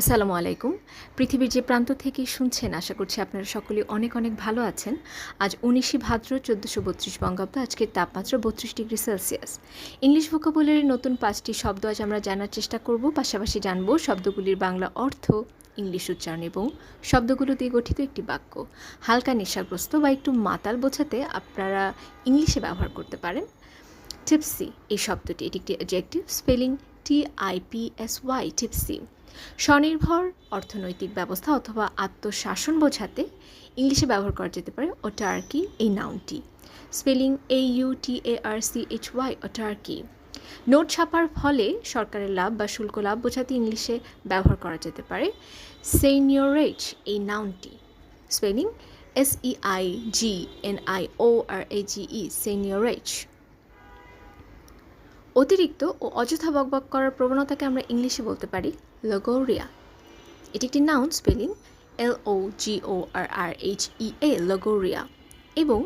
আসসালামু আলাইকুম। পৃথিবীর যে প্রান্ত থেকে শুনছেন, আশা করছি আপনারা সকলে অনেক অনেক ভালো আছেন। আজ উনিশে ভাদ্র চোদ্দোশো বত্রিশ বঙ্গাব্দ, আজকের তাপমাত্রা বত্রিশ ডিগ্রি সেলসিয়াস। ইংলিশ ভোকাবুলারির নতুন পাঁচটি শব্দ আজ আমরা জানার চেষ্টা করব। পাশাপাশি জানব শব্দগুলির বাংলা অর্থ, ইংলিশ উচ্চারণ এবং শব্দগুলো দিয়ে গঠিত একটি বাক্য। হালকা নেশাগ্রস্ত বা একটু মাতাল বোঝাতে আপনারা ইংলিশে ব্যবহার করতে পারেন। টিপসি, এই শব্দটি, এটি একটি adjective spelling T I P S Y tipsy স্বনির্ভর অর্থনৈতিক ব্যবস্থা অথবা আত্মশাসন বোঝাতে ইংলিশে ব্যবহার করা যেতে পারে ওটার্কি এই নাউনটি spelling A U T A R C H Y autarky note ছাপার ফলে সরকারের লাভ বা শুল্ক লাভ বোঝাতে ইংলিশে ব্যবহার করা যেতে পারে সেনিয়রেজ এই নাউনটি spelling S E I G N I O R A G E seigniorage অতিরিক্ত ও অযথা বকবক করার প্রবণতাকে আমরা ইংলিশে বলতে পারি লগোরিয়া। এটি একটি noun spelling L O G O R R H E A logorrhea. এবং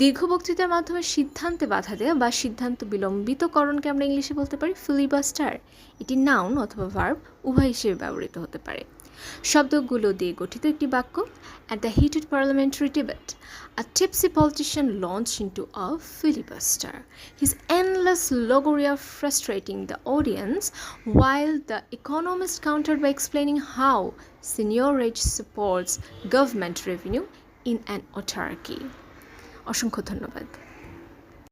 দীর্ঘ বক্তৃতার মাধ্যমে সিদ্ধান্তে বাধা দেওয়া বা সিদ্ধান্ত বিলম্বিতকরণকে আমরা ইংলিশে বলতে পারি ফিলিবাস্টার এটি নাউন অথবা ভার্ব উভয় হিসেবে ব্যবহৃত হতে পারে। শব্দগুলো দিয়ে গঠিত একটি বাক্য At the heated parliamentary debate a tipsy politician launched into a filibuster, his endless logoria frustrating the audience, while the economist countered by explaining how seigniorage supports government revenue in an autarky. অসংখ্য ধন্যবাদ